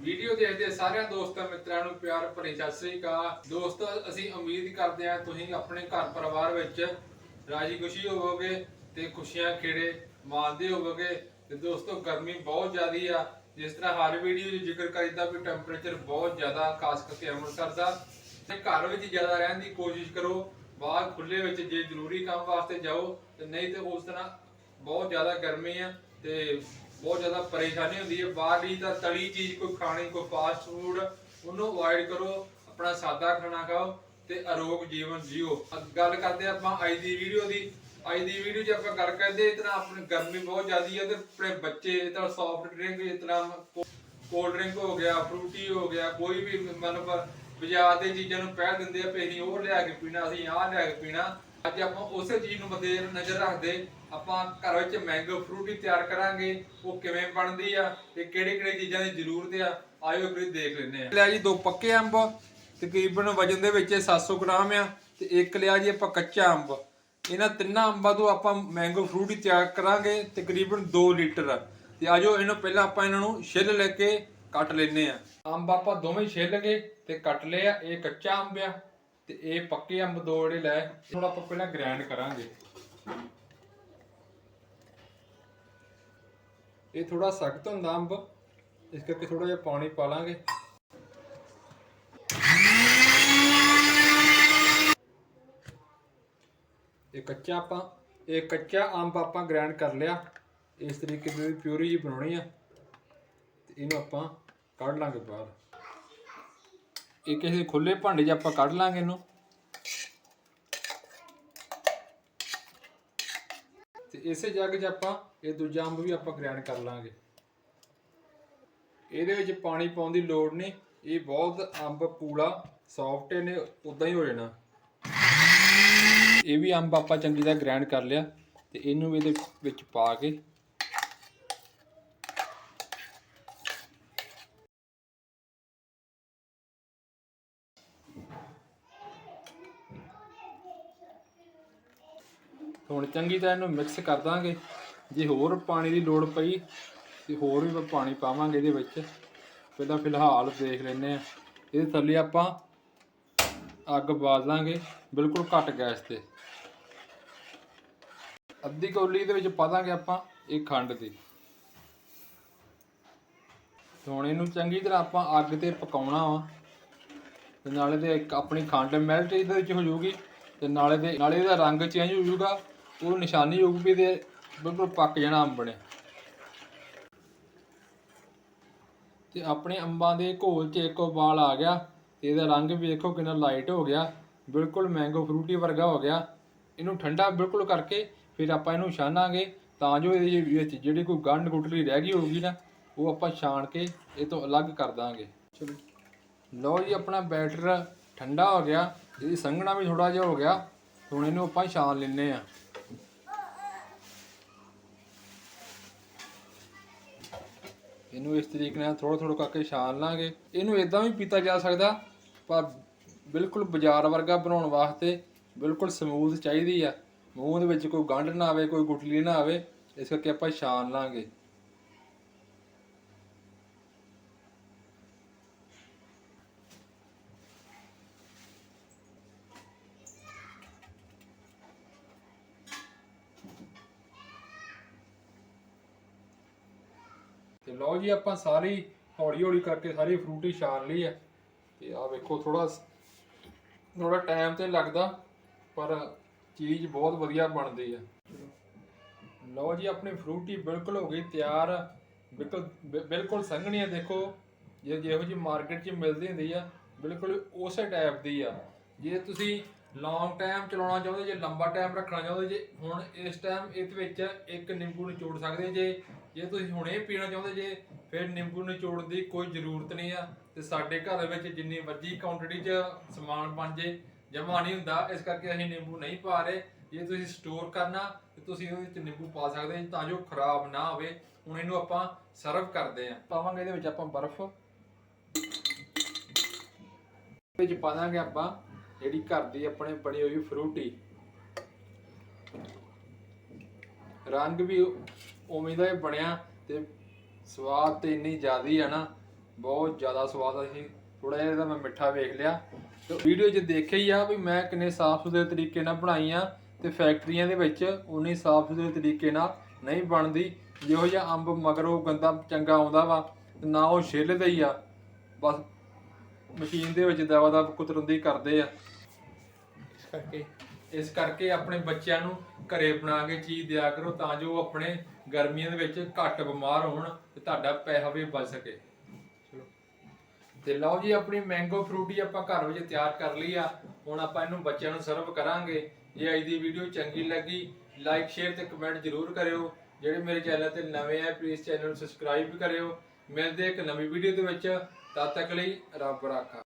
Video ਦੇਖਦੇ ਸਾਰਿਆਂ ਦੋਸਤਾਂ ਮਿੱਤਰਾਂ ਨੂੰ ਪਿਆਰ ਭਰੀ ਸਤਿ ਸ੍ਰੀ ਅਕਾਲ। ਦੋਸਤੋ, ਅਸੀਂ ਉਮੀਦ ਕਰਦੇ ਹਾਂ ਤੁਸੀਂ ਆਪਣੇ ਘਰ ਪਰਿਵਾਰ ਵਿੱਚ ਰਾਜੀ ਖੁਸ਼ੀ ਹੋਵੋਗੇ ਤੇ ਖੁਸ਼ੀਆਂ ਖੇੜੇ ਮਾਣਦੇ ਹੋਵੋਗੇ। ਤੇ ਦੋਸਤੋ, ਗਰਮੀ ਬਹੁਤ ਜ਼ਿਆਦੀ ਆ। ਜਿਸ ਤਰ੍ਹਾਂ ਹਰ ਵੀਡੀਓ 'ਚ ਜ਼ਿਕਰ ਕਰੀਦਾ ਵੀ ਟੈਂਪਰੇਚਰ ਬਹੁਤ ਜ਼ਿਆਦਾ ਖਾਸ ਕਰਕੇ ਅੰਮ੍ਰਿਤਸਰ ਦਾ। ਤੇ ਘਰ ਵਿੱਚ ਜ਼ਿਆਦਾ ਰਹਿਣ ਦੀ ਕੋਸ਼ਿਸ਼ ਕਰੋ। ਬਾਹਰ ਖੁੱਲੇ ਵਿੱਚ ਜੇ ਜ਼ਰੂਰੀ ਕੰਮ ਵਾਸਤੇ ਜਾਓ ਤੇ ਨਹੀਂ ਤੇ ਉਸ ਤਰ੍ਹਾਂ ਬਹੁਤ ਜ਼ਿਆਦਾ ਗਰਮੀ ਆ। ਤੇ ਬਹੁਤ ਜ਼ਿਆਦਾ ਪਰੇਸ਼ਾਨੀ ਹੁੰਦੀ ਹੈ। ਬਾਹਰਲੀ ਤਾਂ ਤਲੀ ਚੀਜ਼ ਕੋਈ ਖਾਣੀ, ਕੋਈ ਫਾਸਟ ਫੂਡ ਉਹਨੂੰ ਅਵੋਇਡ ਕਰੋ, ਆਪਣਾ ਸਾਦਾ ਖਾਣਾ ਖਾਓ ਤੇ ਅਰੋਗ ਜੀਵਨ ਜੀਓ। ਅੱਜ ਗੱਲ ਕਰਦੇ ਆਪਾਂ ਅੱਜ ਦੀ ਵੀਡੀਓ ਦੀ। ਅੱਜ ਦੀ ਵੀਡੀਓ 'ਚ ਆਪਾਂ ਗੱਲ ਕਰਦੇ ਇਤਨਾ ਆਪਣੀ ਗਰਮੀ ਬਹੁਤ ਜ਼ਿਆਦੀ ਹੈ ਤੇ ਆਪਣੇ ਬੱਚੇ ਇਤਨਾ ਸੌਫਟ ਡਰਿੰਕ ਇਤਨਾ ਕੋਲਡ ਡਰਿੰਕ ਹੋ ਗਿਆ ਫਰੂਟੀ ਹੋ ਗਿਆ, ਕੋਈ ਵੀ ਮਤਲਬ ਬਾਜ਼ਾਰ ਦੇ ਚੀਜ਼ਾਂ ਨੂੰ ਪਹਿਲ ਦਿੰਦੇ ਆ ਵੀ ਅਸੀਂ ਉਹ ਲਿਆ ਕੇ ਪੀਣਾ, ਅਸੀਂ ਆਹ ਲਿਆ ਕੇ ਪੀਣਾ। ਅੱਜ ਆਪਾਂ ਉਸੇ ਚੀਜ਼ ਨੂੰ ਮੱਦੇ ਨਜ਼ਰ ਰੱਖਦੇ, ਆਪਾਂ ਘਰ ਵਿੱਚ ਮੈਂਗੋ ਫਰੂਟ ਹੀ ਤਿਆਰ ਕਰਾਂਗੇ, ਉਹ ਕਿਵੇਂ ਬਣਦੀ ਆ ਤੇ ਕਿਹੜੇ ਕਿਹੜੇ ਚੀਜ਼ਾਂ ਦੀ ਜ਼ਰੂਰਤ ਆ, ਆਇਓ ਇੱਕ ਵਾਰੀ ਦੇਖ ਲੈਂਦੇ ਆ ਲਿਆ ਜੀ ਦੋ ਪੱਕੇ ਅੰਬ, ਤਕਰੀਬਨ ਵਜਨ ਦੇ ਵਿੱਚ ਇਹ 700 ਗ੍ਰਾਮ ਆ, ਤੇ ਇੱਕ ਲਿਆ ਜੀ ਆਪਾਂ ਕੱਚਾ ਅੰਬ। ਇਹਨਾਂ ਤਿੰਨਾਂ ਅੰਬਾਂ ਤੋਂ ਆਪਾਂ ਮੈਂਗੋ ਫਰੂਟ ਹੀ ਤਿਆਰ ਕਰਾਂਗੇ, ਤਕਰੀਬਨ 2 ਲੀਟਰ। ਤੇ ਆਜੋ ਇਹਨੂੰ ਪਹਿਲਾਂ ਆਪਾਂ ਇਹਨਾਂ ਨੂੰ ਛਿੱਲ ਲੈ ਕੇ ਕੱਟ ਲੈਨੇ ਆ ਅੰਬ ਆਪਾਂ ਦੋਵੇਂ ਛਿੱਲ ਗਏ ਤੇ ਕੱਟ ਲਏ ਆ, ਇਹ ਕੱਚਾ ਅੰਬ ਆ। ਤੇ ਇਹ ਪੱਕੇ ਅੰਬ ਦੋ ਜਿਹੜੇ ਲੈ ਥੋੜਾ ਆਪਾਂ ਪਹਿਲਾਂ ਗ੍ਰਾਈਂਡ ਕਰਾਂਗੇ। ਇਹ ਥੋੜਾ ਸਖਤ ਹੁੰਦਾ ਅੰਬ, ਇਸ ਕਰਕੇ ਥੋੜਾ ਜਿਹਾ ਪਾਣੀ ਪਾ ਲਾਂਗੇ। ਇਹ ਕੱਚਾ ਆਪਾਂ, ਇਹ ਕੱਚਾ ਅੰਬ ਆਪਾਂ ਗ੍ਰਾਈਂਡ ਕਰ ਲਿਆ। ਇਸ ਤਰੀਕੇ ਦੀ ਪਿਊਰੀ ਜੀ ਬਣਾਉਣੀ ਆ। ਤੇ ਇਹਨੂੰ ਆਪਾਂ ਕੱਢ ਲਾਂਗੇ ਬਾਹਰ। ਇਹ ਕਿਸੇ ਖੁੱਲੇ ਭਾਂਡੇ 'ਚ ਆਪਾਂ ਕੱਢ ਲਾਂਗੇ ਇਹਨੂੰ। ਤੇ ਇਸੇ ਜੱਗ 'ਚ ਆਪਾਂ ਇਹ ਦੂਜਾ ਅੰਬ ਵੀ ਆਪਾਂ ਗ੍ਰਾਈਂਡ ਕਰ ਲਾਂਗੇ। ਇਹਦੇ ਵਿੱਚ ਪਾਣੀ ਪਾਉਣ ਦੀ ਲੋੜ ਨਹੀਂ, ਇਹ ਬਹੁਤ ਅੰਬ ਪੂਲਾ ਸੌਫਟ ਨੇ ਉਦਾਂ ਹੀ ਹੋ ਜਾਣਾ। ਇਹ ਵੀ ਅੰਬ ਆਪਾਂ ਚੰਗੀ ਤਰ੍ਹਾਂ ਗ੍ਰੈਂਡ ਕਰ ਲਿਆ ਤੇ ਇਹਨੂੰ ਇਹਦੇ ਵਿੱਚ ਪਾ ਕੇ ਹੁਣ ਚੰਗੀ ਤਰ੍ਹਾਂ ਇਹਨੂੰ ਮਿਕਸ ਕਰ ਦਾਂਗੇ। ਜੇ ਹੋਰ ਪਾਣੀ ਦੀ ਲੋੜ ਪਈ, ਤੇ ਹੋਰ ਵੀ ਪਾਣੀ ਪਾਵਾਂਗੇ ਇਹਦੇ ਵਿੱਚ। ਪਹਿਲਾਂ ਫਿਲਹਾਲ ਦੇਖ ਲੈਨੇ ਆ ਇਹਦੇ ਥੱਲੇ ਆਪਾਂ ਅੱਗ ਬਾਲ ਦਾਂਗੇ, ਬਿਲਕੁਲ ਘੱਟ ਗੈਸ ਤੇ। ਅੱਧੀ ਕੌਲੀ ਦੇ ਵਿੱਚ ਪਾ ਦਾਂਗੇ ਆਪਾਂ ਇਹ ਖੰਡ ਦੀ ਤੇ ਹੁਣ ਇਹਨੂੰ ਚੰਗੀ ਤਰ੍ਹਾਂ ਆਪਾਂ ਅੱਗ ਤੇ ਪਕਾਉਣਾ ਵਾ। ਤੇ ਨਾਲੇ ਤੇ ਆਪਣੀ ਖੰਡ ਮੈਲਟ ਇਹਦੇ ਵਿੱਚ ਹੋ ਜਾਊਗੀ। ਤੇ ਨਾਲੇ ਦੇ ਨਾਲੇ ਇਹਦਾ ਰੰਗ ਚੇਂਜ ਹੋ ਜਾਊਗਾ। ਉਹ ਨਿਸ਼ਾਨੀ ਹੋਊਗੀ ਵੀ ਇਹਦੇ ਬਿਲਕੁਲ ਪੱਕ ਜਾਣਾ ਅੰਬ ਨੇ। ਤੇ ਆਪਣੇ ਅੰਬਾਂ ਦੇ ਘੋਲ 'ਚ ਇੱਕ ਉਬਾਲ ਆ ਗਿਆ ਤੇ ਇਹਦਾ ਰੰਗ ਵੀ ਦੇਖੋ ਕਿੰਨਾ ਲਾਈਟ ਹੋ ਗਿਆ, ਬਿਲਕੁਲ ਮੈਂਗੋ ਫਰੂਟੀ ਵਰਗਾ ਹੋ ਗਿਆ। ਇਹਨੂੰ ਠੰਡਾ ਬਿਲਕੁਲ ਕਰਕੇ ਫਿਰ ਆਪਾਂ ਇਹਨੂੰ ਛਾਨਾਂਗੇ, ਤਾਂ ਜੋ ਇਹਦੇ ਵਿੱਚ ਜਿਹੜੀ ਕੋਈ ਗੰਢ ਗੁਟਲੀ ਰਹਿ ਗਈ ਹੋਊਗੀ ਨਾ, ਉਹ ਆਪਾਂ ਛਾਣ ਕੇ ਇਹ ਤੋਂ ਅਲੱਗ ਕਰ ਦਾਂਗੇ। ਚਲੋ। ਲਓ ਜੀ, ਆਪਣਾ ਬੈਟਰ ਠੰਡਾ ਹੋ ਗਿਆ, ਇਹਦੀ ਸੰਘਣਾ ਵੀ ਥੋੜਾ ਜਿਹਾ ਹੋ ਗਿਆ, ਹੁਣ ਇਹਨੂੰ ਆਪਾਂ ਛਾਣ ਲੈਨੇ ਆ ਇਹਨੂੰ ਇਸ ਤਰੀਕੇ ਨਾਲ ਥੋੜਾ ਥੋੜਾ ਕਰਕੇ ਛਾਣ ਲਾਂਗੇ। ਇਹਨੂੰ ਇਦਾਂ ਵੀ ਪੀਤਾ ਜਾ ਸਕਦਾ, ਪਰ ਬਿਲਕੁਲ ਬਾਜ਼ਾਰ ਵਰਗਾ ਬਣਾਉਣ ਵਾਸਤੇ ਬਿਲਕੁਲ ਸਮੂਥ ਚਾਹੀਦੀ ਆ। ਮੂੰਹ ਦੇ ਵਿੱਚ ਕੋਈ ਗੰਢ ਨਾ ਆਵੇ, ਕੋਈ ਗੁਟਲੀ ਨਾ ਆਵੇ, ਇਸ ਕਰਕੇ ਆਪਾਂ ਛਾਣ ਲਾਂਗੇ। ਤੇ ਲਓ ਜੀ, ਆਪਾਂ ਸਾਰੀ ਹੌਲੀ ਹੌਲੀ ਕਰਕੇ ਸਾਰੀ ਫਰੂਟੀ ਛਾਣ ਲਈ ਹੈ ਤੇ ਆ ਵੇਖੋ ਥੋੜਾ ਥੋੜਾ ਟਾਈਮ ਤੇ ਲੱਗਦਾ, ਪਰ ਚੀਜ਼ ਬਹੁਤ ਵਧੀਆ ਬਣਦੀ ਆ। ਲਓ ਜੀ, ਆਪਣੀ ਫਰੂਟੀ ਬਿਲਕੁਲ ਹੋ ਗਈ ਤਿਆਰ। ਬਿਲਕੁਲ, ਬਿ- ਬਿਲਕੁਲ ਸੰਘਣੀ ਆ ਦੇਖੋ, ਜੇ ਜਿਹੋ ਜੀ ਮਾਰਕੀਟ 'ਚ ਮਿਲਦੀ ਹੁੰਦੀ ਆ, ਬਿਲਕੁਲ ਉਸੇ ਟਾਈਪ ਦੀ ਆ। ਜੇ ਤੁਸੀਂ ਲੌਂਗ ਟਾਈਮ ਚਲਾਉਣਾ ਚਾਹੁੰਦੇ, ਜੇ ਲੰਬਾ ਟਾਈਮ ਰੱਖਣਾ ਚਾਹੁੰਦੇ, ਜੇ ਹੁਣ ਇਸ ਟਾਈਮ ਇਹਦੇ ਵਿੱਚ ਇੱਕ ਨਿੰਬੂ ਨਿਚੋੜ ਸਕਦੇ ਜੇ ਜੇ ਤੁਸੀਂ ਹੁਣੇ ਪੀਣਾ ਚਾਹੁੰਦੇ ਜੇ, ਫਿਰ ਨਿੰਬੂ ਨਿਚੋੜਨ ਦੀ ਕੋਈ ਜ਼ਰੂਰਤ ਨਹੀਂ ਆ ਤੇ ਸਾਡੇ ਘਰ ਵਿੱਚ ਜਿੰਨੀ ਮਰਜ਼ੀ ਕੁਆਂਟੀਟੀ 'ਚ ਸਮਾਨ ਬਣ ਜੇ ਜਮਾ ਨਹੀਂ ਹੁੰਦਾ, ਇਸ ਕਰਕੇ ਅਸੀਂ ਨਿੰਬੂ ਨਹੀਂ ਪਾ ਰਹੇ। ਜੇ ਤੁਸੀਂ ਸਟੋਰ ਕਰਨਾ, ਤੇ ਤੁਸੀਂ ਉਹਦੇ ਵਿੱਚ ਨਿੰਬੂ ਪਾ ਸਕਦੇ ਤਾਂ ਜੋ ਖਰਾਬ ਨਾ ਹੋਵੇ। ਹੁਣ ਇਹਨੂੰ ਆਪਾਂ ਸਰਵ ਕਰਦੇ ਆਂ ਪਾਵਾਂਗੇ ਇਹਦੇ ਵਿੱਚ ਆਪਾਂ ਬਰਫ਼। ਵਿੱਚ ਪਾ ਦਾਂਗੇ ਆਪਾਂ ਜਿਹੜੀ ਘਰ ਦੀ ਆਪਣੇ ਬਣੀ ਹੋਈ ਫਰੂਟੀ ਰੰਗ ਵੀ ਉਵੇਂ ਦਾ ਹੀ ਬਣਿਆ ਤੇ ਸਵਾਦ ਤੇ ਇੰਨੀ ਜ਼ਿਆਦੀ ਆ ਨਾ, ਬਹੁਤ ਜ਼ਿਆਦਾ ਸਵਾਦ ਸੀ ਥੋੜਾ ਜਿਹਾ ਇਹਦਾ ਮੈਂ ਮਿੱਠਾ ਵੇਖ ਲਿਆ। ਤੇ ਵੀਡੀਓ 'ਚ ਦੇਖਿਆ ਹੀ ਆ ਵੀ ਮੈਂ ਕਿੰਨੇ ਸਾਫ਼ ਸੁਥਰੇ ਤਰੀਕੇ ਨਾਲ ਬਣਾਈ ਆ ਤੇ ਫੈਕਟਰੀਆਂ ਦੇ ਵਿੱਚ ਉਨੀ ਸਾਫ਼ ਸੁਥਰੇ ਤਰੀਕੇ ਨਾਲ ਨਹੀਂ ਬਣਦੀ। ਜਿਹੋ ਜਿਹਾ ਅੰਬ ਮਗਰੋਂ ਗੰਦਾ ਚੰਗਾ ਆਉਂਦਾ ਵਾ ਤੇ ਨਾ ਉਹ ਛਿੱਲਦਾ ਹੀ ਆ। ਬਸ ਮਸ਼ੀਨ ਦੇ ਵਿੱਚ ਦਵਾ ਦਾ ਕੁਤਰੰਦੀ ਕਰਦੇ ਆ। ਇਸ ਕਰਕੇ ਇਸ ਕਰਕੇ ਆਪਣੇ ਬੱਚਿਆਂ ਨੂੰ ਘਰੇ ਬਣਾ ਕੇ ਚੀਜ਼ ਦਿਆ ਕਰੋ ਤਾਂ ਜੋ ਉਹ ਆਪਣੇ ਗਰਮੀਆਂ ਦੇ ਵਿੱਚ ਘੱਟ ਬਿਮਾਰ ਹੋਣ ਤੇ ਤੁਹਾਡਾ ਪੈਸਾ ਵੀ ਬਚ ਸਕੇ। ਚਲੋ। ਤੇ ਲਓ ਜੀ, ਆਪਣੀ ਮੈਂਗੋ ਫਰੂਟੀ ਆਪਾਂ ਘਰ ਵਿੱਚ ਤਿਆਰ ਕਰ ਲਈ ਆ। ਹੁਣ ਆਪਾਂ ਇਹਨੂੰ ਬੱਚਿਆਂ ਨੂੰ ਸਰਵ ਕਰਾਂਗੇ। ਜੇ ਅੱਜ ਦੀ ਵੀਡੀਓ ਚੰਗੀ ਲੱਗੀ ਲਾਈਕ ਸ਼ੇਅਰ ਤੇ ਕਮੈਂਟ ਜ਼ਰੂਰ ਕਰਿਓ। ਜਿਹੜੇ ਮੇਰੇ ਚੈਨਲ ਤੇ ਨਵੇਂ ਆ ਪਲੀਜ਼ ਚੈਨਲ ਨੂੰ ਸਬਸਕ੍ਰਾਈਬ ਕਰਿਓ। ਮਿਲਦੇ ਇੱਕ ਨਵੀਂ ਵੀਡੀਓ ਦੇ ਵਿੱਚ। ਤਦ ਤੱਕ ਲਈ ਰੱਬ ਰਾਖਾ।